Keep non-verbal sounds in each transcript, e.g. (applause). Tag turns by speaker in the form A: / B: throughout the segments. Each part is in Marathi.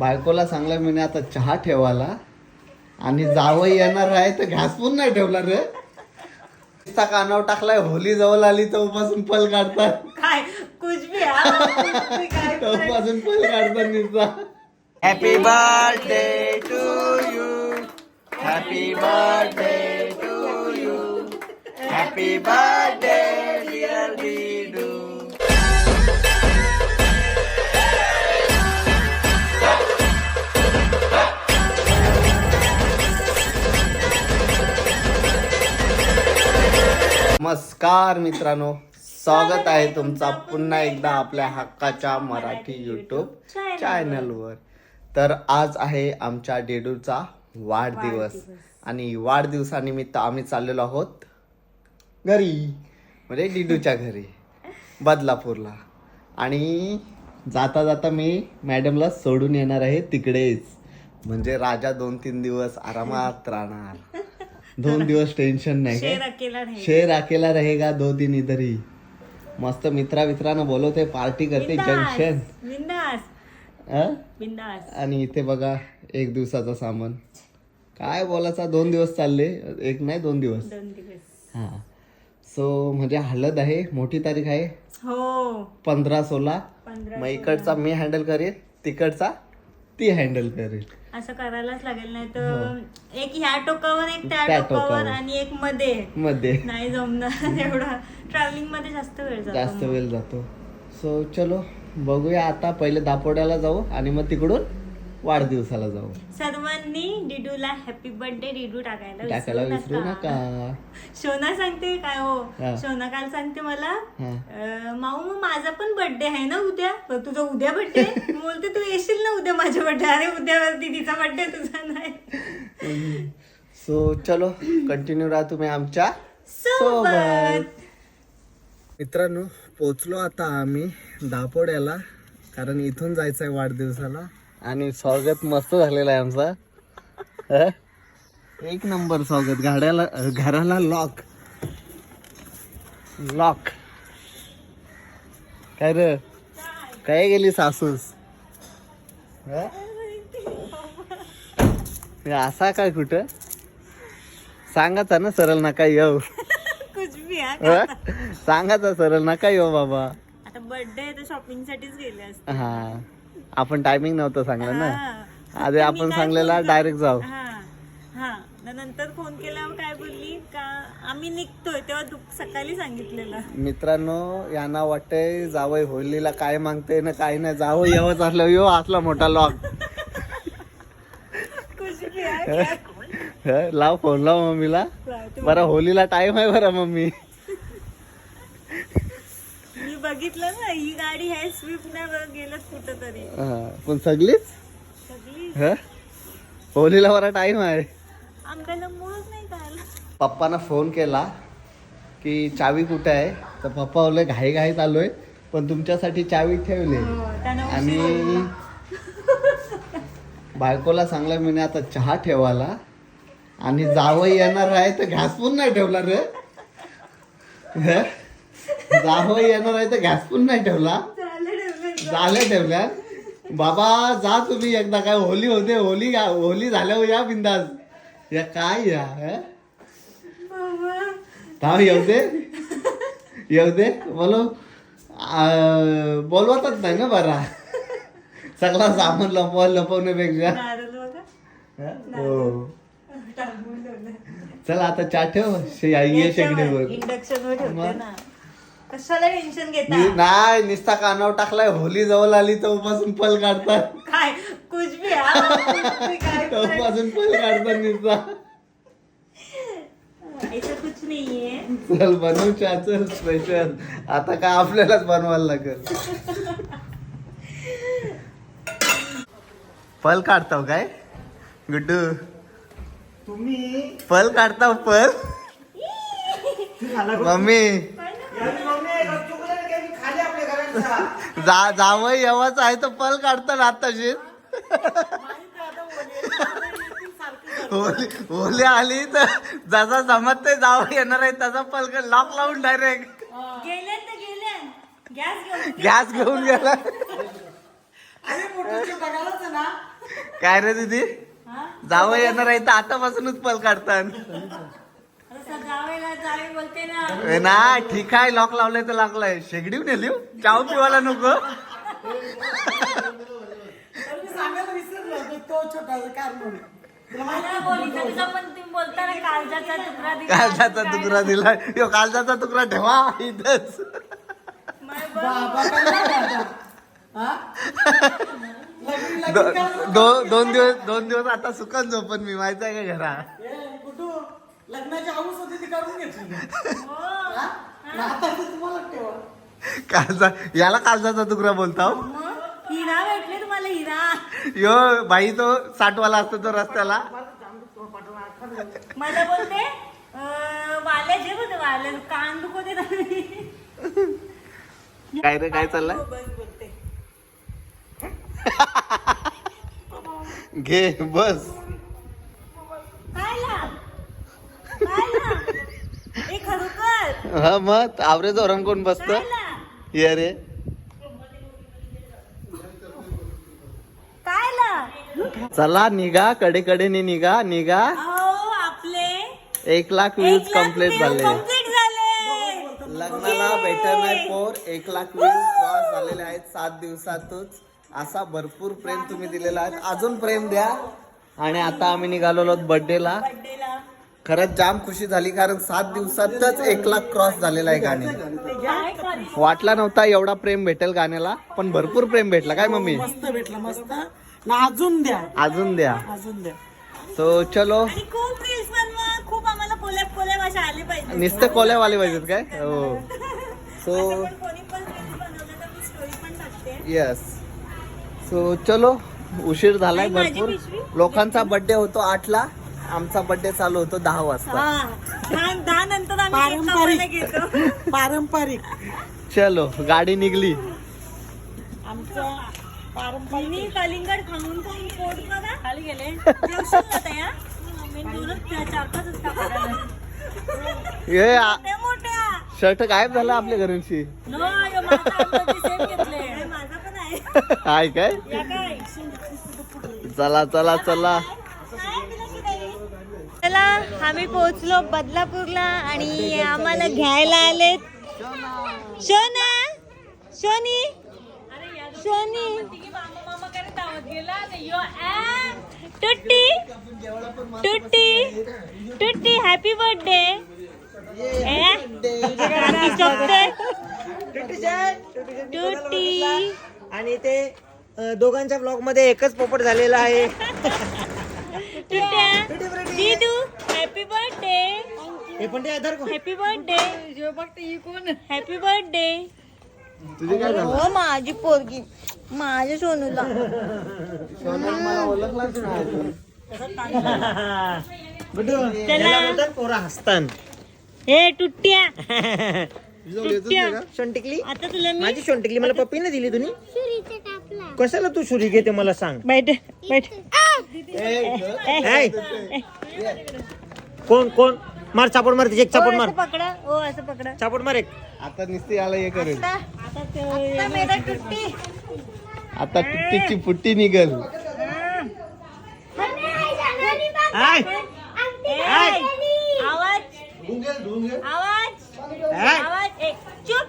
A: बायकोला सांगलं मी आता चहा ठेवायला आणि जावं येणार आहे तर घास पण नाही ठेवला रे. नुसता कानावर टाकलाय होली जवळ आली तर उपासून पल काढतात.
B: काय? कुछ भी (laughs)
A: उपासून पल काढतात नुसता. Happy birthday to you happy birthday to you happy birthday नमस्कार मित्रांनो स्वागत आहे तुमचा पुन्हा एकदा आपल्या हक्काच्या मराठी युट्यूब चॅनलवर तर आज आहे आमच्या डेडूचा वाढदिवस. आणि वाढदिवसानिमित्त आम्ही चाललेलो आहोत घरी. म्हणजे डिडूच्या घरी. बदलापूरला. आणि जाता जाता मी मॅडमला सोडून येणार आहे तिकडेच. म्हणजे राजा दोन तीन दिवस आरामात राहणार. दोन दिवस टेन्शन नाही?
B: शेर अकेला नाही
A: शेर अकेला रहेगा दो दिन इधर ही. मस्त मित्रा मित्रांनो बोलवते पार्टी करते जंक्शन
B: बिंदास.
A: आणि इथे बघा एक दिवसाचा सामान. काय बोलायचा दोन दिवस चालले. एक नाही दोन दिवस.
B: दोन दिवस.
A: हा. सो म्हणजे हळद आहे मोठी तारीख आहे.
B: हो.
A: पंधरा सोळा. मग इकडचा मी हँडल करेन तिकडचा ती हँडल करेल
B: असं करायलाच लागेल नाही तर एक ह्या टोकावर एक त्या
A: हो. त्या
B: टोकावर
A: टोकावर.
B: आणि एक मध्ये
A: मध्ये
B: नाही जमणार (laughs) एवढा ट्रॅव्हलिंगमध्ये जास्त वेळ जातो
A: जास्त वेळ जातो सो चलो बघूया आता पहिले दापोड्याला जाऊ आणि मग तिकडून वाढदिवसाला जाऊ.
B: सर्वांनी डिडूला हॅपी बर्थडे डिडू टाकायला
A: टाकायला
B: विसरू नका. शोना सांगते काय हो. शोना काल सांगते मला. अं, माऊ मग माझा पण बर्थडे आहे ना उद्या? पण तुझा उद्या बर्थडे (laughs) बोलते तू येशील ना उद्या माझ्या बर्थडे अरे उद्यावरती तिचा बर्थडे तुझा नाही. (laughs)
A: सो चलो कंटिन्यू राहा तुम्ही
B: आमच्यासोबत.
A: मित्रांनो पोचलो आता आम्ही दापोड्याला कारण इथून जायचं आहे वाढदिवसाला. आणि स्वागत मस्त झालेलं आहे आमचा? एक नंबर स्वागत. गाड्याला घराला लॉक लॉक काय रे? काय गेली सासूस? असा काय कुठं? सांगायचा ना सरळ नका येऊ? सांगायचा सरळ नका येऊ बाबा.
B: आता बर्थडे शॉपिंग साठीच गेले
A: हा. आपण टायमिंग नव्हतं सांगलं ना. आधी आपण सांगलेला डायरेक्ट जाऊ.
B: हा. हा. नंतर फोन केल्यावर काय बोलली? का आम्ही निघतोय तेव्हा तू सकाळी सांगितलेलं.
A: मित्रांनो यांना वाटतंय जावई होलीला काय मागते ना काय नाही. जावं येवच असलं यो असला मोठा लॉक
B: हा (laughs)
A: लाव फोन लाव मम्मीला. बरं होलीला टाइम आहे बरं मम्मी.
B: बघितलं ना ही गाडी आहे स्विफ्ट नाही गेलं कुठं तरी
A: हा, पण सगळीच?
B: सगळी
A: हं? होलीला बरा टाइम आहे.
B: आंब्याला मूळच नाही कळालं.
A: पप्पांना फोन केला की चावी कुठे आहे? तर पप्पा बोलले घाई घाईत आलोय पण तुमच्यासाठी चावी ठेवली.
B: हो,
A: आणि बायकोला सांगलं मी आता चहा ठेवायला आणि जावं येणार आहे तर घास पण नाही ठेवला रे. हं? जावं येणार आहे तर घास पण नाही ठेवला.
B: झालं ठेवलं.
A: झाल्या ठेवल्या बाबा जा तुम्ही एकदा काय होली होते होली होली झाल्यावर या बिंदास. या काय या हं?
B: बाबा.
A: थांब येऊ दे. येऊ दे. बोलो. बोलवतच नाही ना बरा. सगळा सामान लपव लपवण्यापेक्षा. हं? चला आता चहा ठेव. शेगडीवर.
B: इंडक्शन कशाला टेन्शन घेता?
A: नि- नाही निस्ता कानावर टाकलाय होली जवळ आली तर उपासून पल काढतात
B: काय? कुछ भी हा? कुछ भी काय (laughs)
A: उपासून पल काढतात निस्ता.
B: ऐसा कुछ नहीं है
A: चल बनवू चहा चल स्पेशल आता काय आपल्यालाच बनवायला लागेल? पल काढताव काय? गुड्डू.
C: तुम्ही
A: पल काढताव पल. (laughs) मम्मी
C: याची मम्मी आहे का? चुकलं ना काही खाली आपल्या घरात
A: जा जावं येवाच आहे तर पल काढतात आताशी होली होली आली तर जसा जमत ते जावं येणार आहे तसा पल लॉक लावून डायरेक्ट
B: गेले तर गेले गॅस घेऊन
A: गॅस घेऊन गेला. काय रे दीदी? जावं येणार आहे तर आतापासूनच पल काढतात ए ना ठीक आहे लॉक लावलंय तर लागलाय शेगडी नेली हो. चाव पिवायला नको
C: मी सांगायला विसरलो होतो, तो छोटा कार म्हणून तुला माहिती
B: मला बोलीचा तुझा पण तुम्ही बोलता ना काळजाचा तुकडा दिला.
A: काळजाचा तुकडा दिला यो काळजाचा तुकडा ठेवा इथंच
B: मला बघ.
C: बाबा काय झालं आता? हा? लग्न- लग्न
A: दो-
C: करायला-
A: दो- दोन दिवस दोन दिवस आता सुकन झोपन मी माहिती आहे का घरा
C: ए, कुठू लग्नाची हाऊस होती ती करून घेतली
B: हो.
C: हा? आता तुम्हाला ठेवा.
A: काळजा याला काळजाचा तुकडा बोलता हो.
B: मग? हिरा भेटले तुम्हाला हिरा.
A: यो बाई तो साठवाला असतो तो रस्त्याला.
B: मला बोलते अं, वाले जे बोलते वाले कान दुखवते ना
A: काय रे काय चाललंय?
B: बस बोलते. (laughs)
A: घे बस.
B: काय
A: हा मग आवरे जोरण कोण बसत? ये रे. चला निघा कडे कडेने निघा. निघा
B: आपले
A: एक लाख व्ह्यूज कंप्लीट झाले. लग्नाला भेटत नाही पोर एक लाख व्ह्यूज क्रॉस झालेले आहेत सात दिवसातच. असा भरपूर प्रेम तुम्ही दिलेला आहे. अजून प्रेम द्या. आणि आता आम्ही निघालो बर्थडेला खरंच जाम खुशी झाली कारण सात दिवसातच एक लाख क्रॉस झालेला आहे गाणे वाटला नव्हता एवढा प्रेम भेटेल गाण्याला पण भरपूर प्रेम भेटला. काय मम्मी?
C: मस्त भेटला मस्त. ना अजून द्या.
A: अजून द्या.
C: अजून द्या.
A: सो चलो.
B: आणि खूप बनवा खूप आम्हाला अशा आले पाहिजे
A: नुसतं कोल्यावाले पाहिजेत काय? हो. सो
B: असं पण कोणी पण रील्स बनवलं तर मी स्टोरी पण टाकते.
A: येस सो चलो. उशीर झालाय
B: माझी
A: भरपूर.
B: पिशवी?
A: लोकांचा बर्थडे होतो आठला. आमचा बर्थडे चालू होतो दहा वाजता.
B: हा. दहा नंतर आम्ही घेतो (laughs)
C: पारंपरिक.
A: चलो गाडी निघली.
C: आमचं पारंपरिक.
B: मी कलिंगड खाऊन खाऊन पोट बघा. खाली गेले. जेवशील ना त्या मी दोनच चार चार पाचच टाकल्या.
A: ये आ-
B: त्या मोठ्या.
A: शर्ट गायब झाला आपल्या घरांची.
B: नो यो माझा आंब्याचे सेम घेतले. माझा पण आहे.
A: हाय काय?
B: या काय?
A: चला चला चला.
B: चला आम्ही पोहोचलो बदलापूरला आणि आम्हाला घ्यायला आलेत. शोना शोनी शोनी. टुट्टी टुट्टी टुट्टी हॅपी बर्थडे टुट्टी
D: आणि ते दोघांच्या ब्लॉगमध्ये एकच पोपट झालेला आहे. (laughs)
B: दीदू हॅपी बर्थडे
D: पण ते
B: हॅपी बर्थडे हॅपी बर्थडे
A: तुझे काय झालं?
B: हो माझी पोरगी. माझ्या सोनूला.
A: मला ओळखलाच नाही.
B: चला.
D: पोरा हसतान.
B: हे टुट्ट्या.
A: नाही?
D: शोंटिकली
B: आता तुला
D: माझी शोंटिकली मला पप्पीने दिली तुम्ही कशाला तू छुरी घेते मला सांग?
B: बैठ बैठ.
D: कोण कोण? मार चापड मार तिचे एक चापड मार.
B: पकडा. ओ असं पकडा.
D: चापड मार एक.
A: आता नुसती याला हे करेल.
B: आता आता ते- आता
A: पुट्टी निघल.
B: ए,
D: हाय.
B: आवाज. आवाज.
D: हाय.
B: आवाज. ए, चुप.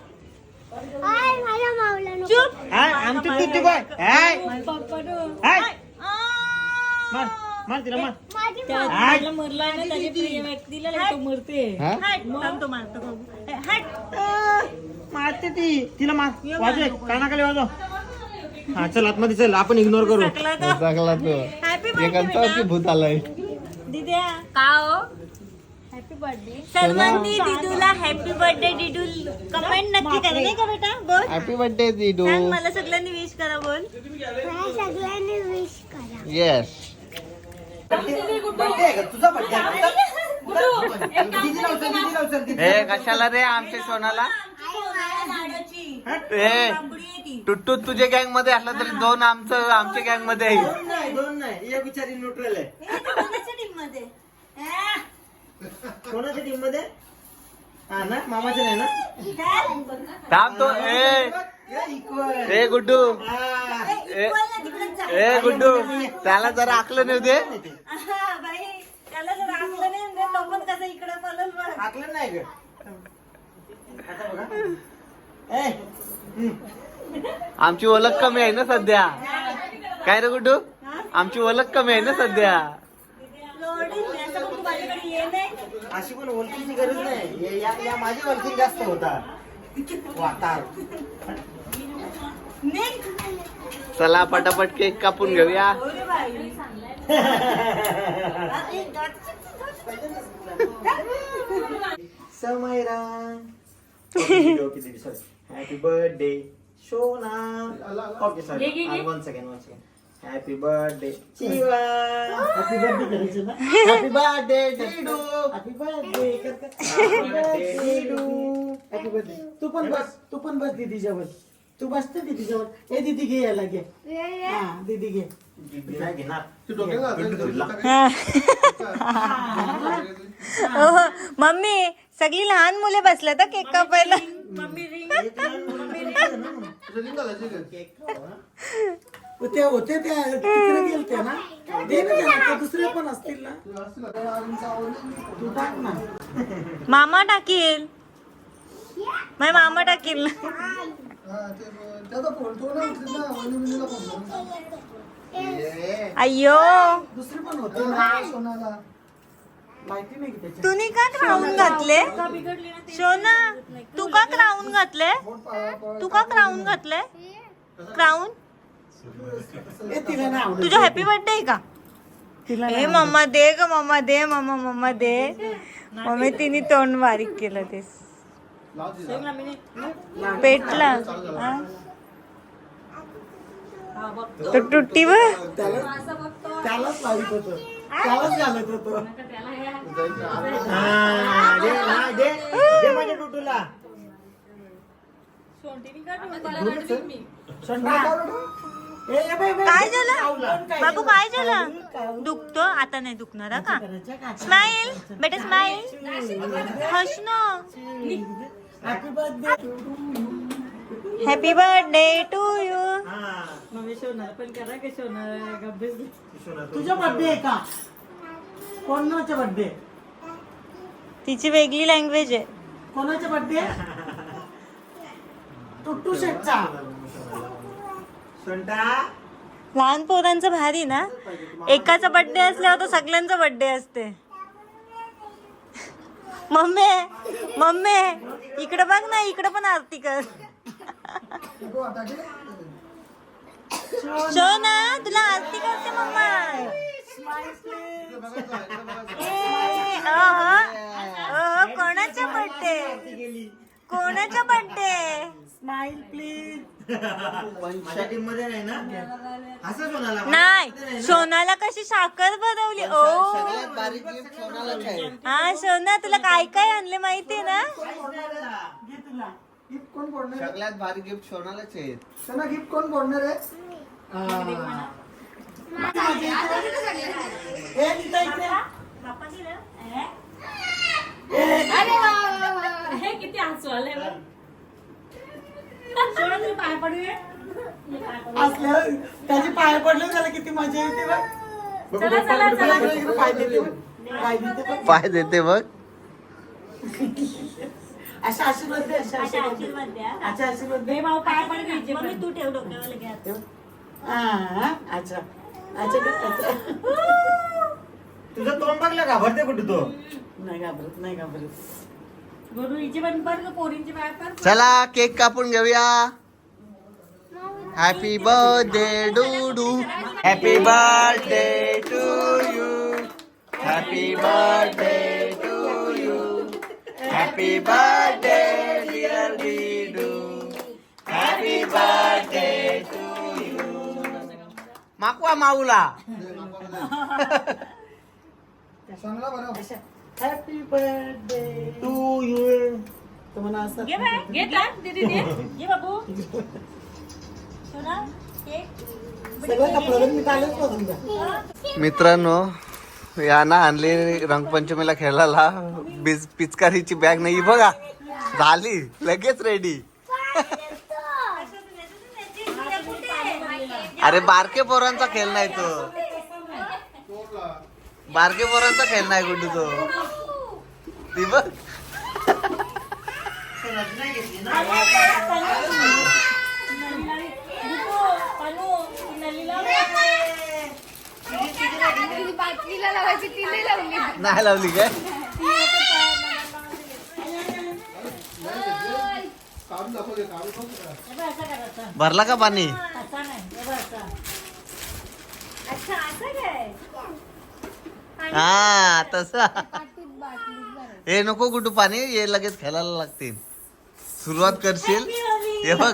B: चुप.
D: आमची टुट्टी बॉय हाय हाय
B: आ.
D: मार. मार तिला मार.
B: त्याला मरला ना त्याच्या प्रिय व्यक्तीला तो मरते.
A: हा?
B: हट मारतो बघू.
D: मारते ती. तिला मार. वाजव कानाखाली वाजव. हा चल आतमध्ये चल. आपण इग्नोर करू.
B: टाकला तो
A: चांगला तो एकांचा भूत आलाय.
B: दिद्या. का हो? हॅपी बर्थडे सर्वांनी दिदूला हॅपी बर्थडे दिदू. कमेंट नक्की करा नाही का बेटा? बोल.
A: Happy birthday Didu.
B: सांग मला सगळ्यांनी विश करा बोल.
A: येस हे कशाला रे आमच्या सोनाला? ए टुट्टू तुझ्या गँगमध्ये असला तरी दोन आमचं आमच्या गँगमध्ये आहे.
D: दोन नाही दोन नाही. एक बिचारी न्यूट्रल आहे.
B: कोणाच्या टीममध्ये?
D: कोणाच्या टीममध्ये? हा ना मामाचे नाही ना?
A: थांब तो ए. ए गुड्डू.
D: हा.
A: ए गुड्डू त्याला जरा नाही दे.
B: हा, आखलं नाही
D: ग. ए
A: आमची ओळख कमी आहे ना सध्या. काय रे गुड्डू? आमची ओळख कमी आहे ना सध्या
B: लोडी असं मग तू माझ्याकडे ये नाही
D: अशी पण ओळखीची गरज नाही. हे- या या माझी ओळखी जास्त होता वातार.
A: चला पटापट केक कापून घेऊया.
D: Samayra happy birthday Shona. Okay sorry one second one second happy birthday Shiva happy birthday करायचं ना happy birthday Didu happy birthday happy birthday Didu happy birthday तू पण बस तू पण बस दीदी जवळ. तू बसते दीदी जवळ. ए दीदी घे याला घे. हा दीदी घे.
B: ओहो, मम्मी सगळी लहान मुले बसल्या तर केक कापायला.
C: ते होते त्या तिकडे गेलते ना? दे ना ते दुसरे पण असतील ना. तू टाक ना.
B: मामा टाकील. माझ्या मामा टाकील. अय्यो.
C: दुसरे पण होते ना? माहिती नाही की त्याच्या
B: तुम्ही का क्राऊन घातले? शोना तू का क्राऊन घातले? तू का क्राऊन घातले? क्राऊन
C: ए तिला नाही आवडत
B: तुझा हॅपी बर्थडे आहे का? ए मम्मा दे ग मम्मा दे मम्मा मम्मा दे. मम्मी तिने तोंड बारीक केलं ते. पेटला. हा? तो तुट्टी व
D: हा, टुटूला.
B: काय झालं?
C: काय
B: बाबू? काय झालं? दुखतो? आता नाही दुखणार का? स्माईल? बेटा स्माईल? हस ना
C: happy birthday
B: happy birthday to you
D: हा.
C: तुझा बर्थडे आहे का? कोणाचा बर्थडे
B: तिची वेगळी लँग्वेज आहे.
C: कोणाचा बर्थडे (laughs) टुट्टू शेटचा
B: लहान पोरांचं भारी ना? एकाचा बर्थडे असल्यावर तो सगळ्यांचा बर्थडे असते. मम्मी मम्मी इकडे बघ ना इकडे पण आरती कर. शो ना तुला आरती करते मम्मा. कोणाचा बर्थडे कोणाचा बर्थडे
C: स्माइल प्लीज
D: माझ्या टीममध्ये नाही ना? असंच होणार
B: नाही. सोनाला कशी साखर बनवली? ओ.
A: सगळ्यात बारीक gift सोनालाच आहे.
B: हा सोना तुला काय काय आणले माहितीये ना?
C: घे तुला. गिफ्ट कोण बोलणार
A: सगळ्यात भारी गिफ्ट सोनालाच आहे.
C: सना गिफ्ट कोण बोलणार आहे? ए नीता इकडे असल्या त्याचे पाय पडले त्याला किती मजा येते बघ. चला, इकडे, इकडे पाय देते बघ. पाय देते बघ.
A: पाय देते बघ
C: अशा आशीर्वाद दे. अशा आशीर्वाद दे अच्छा आशीर्वाद दे
B: मम्मी तू ठेव डोक्यावर घ्या
C: हा, अच्छा. अच्छा अच्छा.
D: तुझं तोंड बघलं घाबरते कुठे तो?
C: नाही घाबरत नाही घाबरत.
A: चला केक कापून घेऊया happy birthday do happy birthday to you happy birthday to you happy birthday dear Didu happy birthday to you माकवा माऊला
C: हॅपी बर्थडे टू यू तर म्हणा असं.
B: ये बाबू. सोना केक
C: सगळं कपडे मी कालच बघून द्या.
A: मित्रांनो या ना आणली रंगपंचमीला खेळायला. बीज पिचकारीची बॅग नाही बघा. झाली लगेच रेडी अरे बारके पोरांचा खेळ नाही तो. बारके पोरांचा खेळ नाही गुड्डू तो. ती बघ
E: बाटलीला लावायची ती नाही लावली
A: नाही लावली काय? भरला का पाणी? हा तसा. हे नको कुठं पाणी हे लगेच खेळायला लागतील. सुरुवात करशील. हे बघ.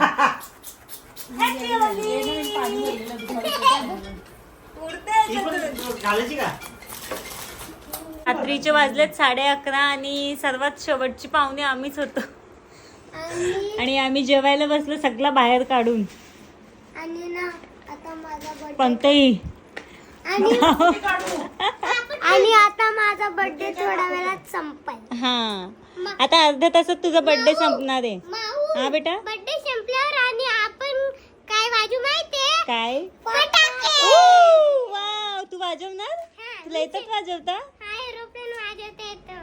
B: रात्रीचे वाजलेत साडे अकरा आणि सर्वात शेवटची पाहुणे आम्हीच होतो. आणि आम्ही जेवायला बसलो सगळा बाहेर काढून.
E: आणि ना आता माझा बर्थडे
B: कोणतंही. (laughs)
E: आणि आता माझा बर्थडे थोड्या वेळात संपेल.
B: हा. आता अर्ध्या तासात तुझा बर्थडे संपणार आहे.
E: माऊ
B: हा बेटा?
E: बर्थडे संपल्यावर आणि आपण काय वाजू माहितीये?
B: काय?
E: फटाके!
B: वाव तू वाजवणार?
E: हा,
B: तुला येतात वाजवता?
E: हा एरोप्लेन वाजवता येतो.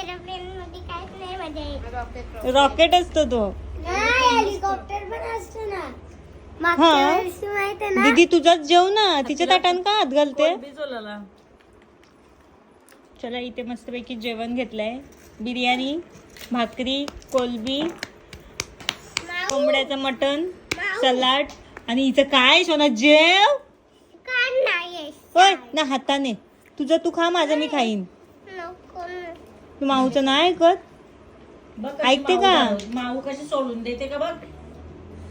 E: एरोप्लेन मध्ये काहीच नाही मजा येत.
B: रॉकेट असतो तो.
E: नाही हेलिकॉप्टर पण असतो ना.
B: हा. दीदी तुझाच जेव ना. तिच्या ताटान का हात घालते? चला इथे मस्तपैकी जेवण घेतलंय. बिर्याणी भाकरी कोलबी कोंबड्याचं मटण सलाड आणि इथं काय सोना जेव? होय ना हाताने. तुझं तू खा माझं मी खाईन.
E: नको. ना.
B: तू माऊचं नाही ऐकत? ऐकते का?
F: माऊ कशी सोडून देते का बघ?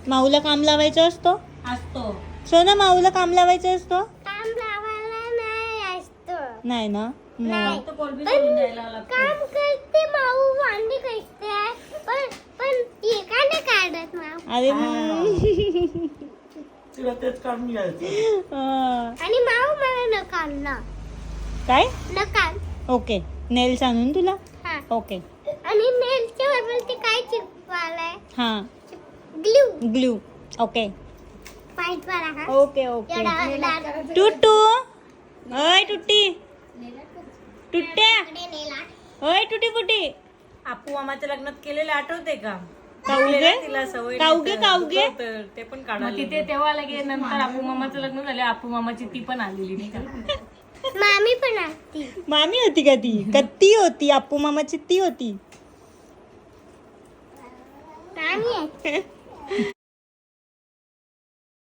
B: माऊला काम लावायचं असतो?
F: असतो.
B: सोना माऊला काम लावायचं असतो?
E: काम लावायला नाही असतो.
B: नाही ना.
E: नाही काम करते माऊ भांडी कशते पण पण ती का नाही काढत माऊ?
B: अरे.
D: तुला तेच काढून घ्यायचं.
B: हा.
E: आणि माऊ मला न. काढला
B: काय?
E: न काढ
B: ओके. नेल्स आणून तुला?
E: हा.
B: ओके.
E: आणि नेलच्या बरोबर ते काय चिपवालाय?
B: हा.
E: ग्लू.
B: ग्लू. ओके.
E: वाला हा.
B: Okay okay.
E: एवढा
B: टुट्टू अय टुट्टी. टुट्ट्या
E: नेला
B: अय टुटी फुटी
F: आपू मामाच्या लग्नात केलेले आठवते का?
B: काऊगे?
F: तिला सवय
B: काऊगे
F: तर ते पण काढा तिथे तेव्हा लगे नंतर आपू मामाचं लग्न झाले आपू मामाची ती पण आलेली नाही का?
E: मामी पण असती
B: मामी होती का ती? का ती होती? अप्पू मामाची ती होती?
E: मामी (laughs)